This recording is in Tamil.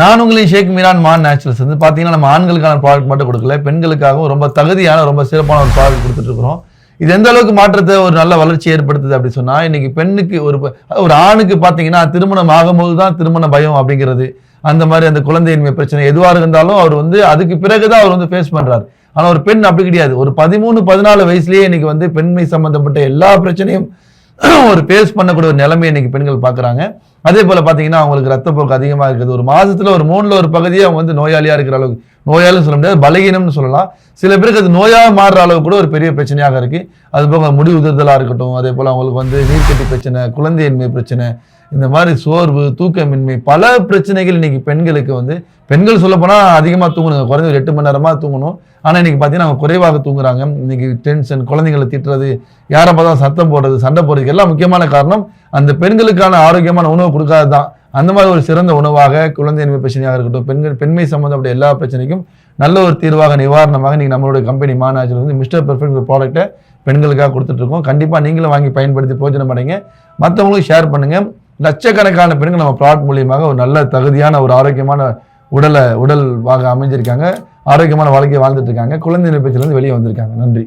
நான் உங்களையும் ஷேக் மீரான் மான் நேச்சுரல்ஸ் வந்து பார்த்தீங்கன்னா நம்ம ஆண்களுக்கான ப்ராடக்ட் மட்டும் கொடுக்கல பெண்களுக்காகவும் ரொம்ப தகுதியான ரொம்ப சிறப்பான ஒரு ப்ராடக்ட் கொடுத்துட்டு இருக்கிறோம். இது எந்த அளவுக்கு மாற்றத்தை ஒரு நல்ல வளர்ச்சி ஏற்படுத்துது அப்படி சொன்னால் இன்னைக்கு பெண்ணுக்கு ஒரு ஒரு ஆணுக்கு பார்த்தீங்கன்னா திருமணம் ஆகும்போது தான் திருமண பயம் அப்படிங்கிறது. அந்த மாதிரி அந்த குழந்தையின்மை பிரச்சனை எதுவாக இருந்தாலும் அவர் வந்து அதுக்கு பிறகு தான் அவர் வந்து ஃபேஸ் பண்ணுறாரு ஆனால் ஒரு பெண் அப்படி கிடையாது. ஒரு பதிமூணு பதினாலு வயசுலேயே இன்னைக்கு வந்து பெண்மை சம்மந்தப்பட்ட எல்லா பிரச்சனையும் ஒரு ஃபேஸ் பண்ணக்கூடிய ஒரு நிலைமை இன்னைக்கு பெண்கள் பார்க்குறாங்க அதே போல் பார்த்தீங்கன்னா அவங்களுக்கு ரத்தப்போக்கு அதிகமாக இருக்குது ஒரு மாதத்தில் ஒரு மூணில் ஒரு பகுதியே அவங்க வந்து நோயாளியாக இருக்கிற அளவுக்கு நோயாளின்னு சொல்ல முடியாது பலகீனம்னு சொல்லலாம். சில பேருக்கு அது நோயாக மாறுற அளவு கூட ஒரு பெரிய பிரச்சனையாக இருக்குது அது போக முடி உதிர்தலாக இருக்கட்டும் அதே போல் அவங்களுக்கு வந்து நீர்க்கட்டி பிரச்சனை குழந்தையின்மை பிரச்சனை இந்த மாதிரி சோர்வு தூக்கமின்மை பல பிரச்சனைகள் இன்னைக்கு பெண்களுக்கு வந்து பெண்கள் சொல்லப்போனால் அதிகமாக தூங்கணும் குறைஞ்ச ஒரு எட்டு மணி நேரமாக தூங்கணும். ஆனால் இன்னைக்கு பார்த்தீங்கன்னா அவங்க குறைவாக தூங்குறாங்க. இன்றைக்கி டென்ஷன் குழந்தைங்களை திட்டுறது யாரை பார்த்தா சத்தம் போடுறது சண்டை போடுறதுக்கு எல்லாம் முக்கியமான காரணம் அந்த பெண்களுக்கான ஆரோக்கியமான உணவு கொடுக்காது தான் அந்த மாதிரி ஒரு சிறந்த உணவாக குழந்தையின்மை பிரச்சனையாக இருக்கட்டும் பெண்கள் பெண்மை சம்பந்தப்பட்ட எல்லா பிரச்சனைக்கும் நல்ல ஒரு தீர்வாக நிவாரணமாக நீங்கள் நம்மளுடைய கம்பெனி மாநாஜர் வந்து மிஸ்டர் பெர்ஃபெக்ட் ப்ராடக்ட்டை பெண்களுக்காக கொடுத்துட்ருக்கோம் கண்டிப்பாக நீங்களும் வாங்கி பயன்படுத்தி போஜனம் அடைங்க. மற்றவங்களுக்கு ஷேர் பண்ணுங்கள் லட்சக்கணக்கான பெண்கள் நம்ம ப்ராடக்ட் மூலியமாக ஒரு நல்ல தகுதியான ஒரு ஆரோக்கியமான உடலை உடல் வாக அமைஞ்சிருக்காங்க. ஆரோக்கியமான வாழ்க்கையை வாழ்ந்துட்டு இருக்காங்க. குழந்தை பிரச்சனையிலிருந்து வெளியே வந்திருக்காங்க. நன்றி.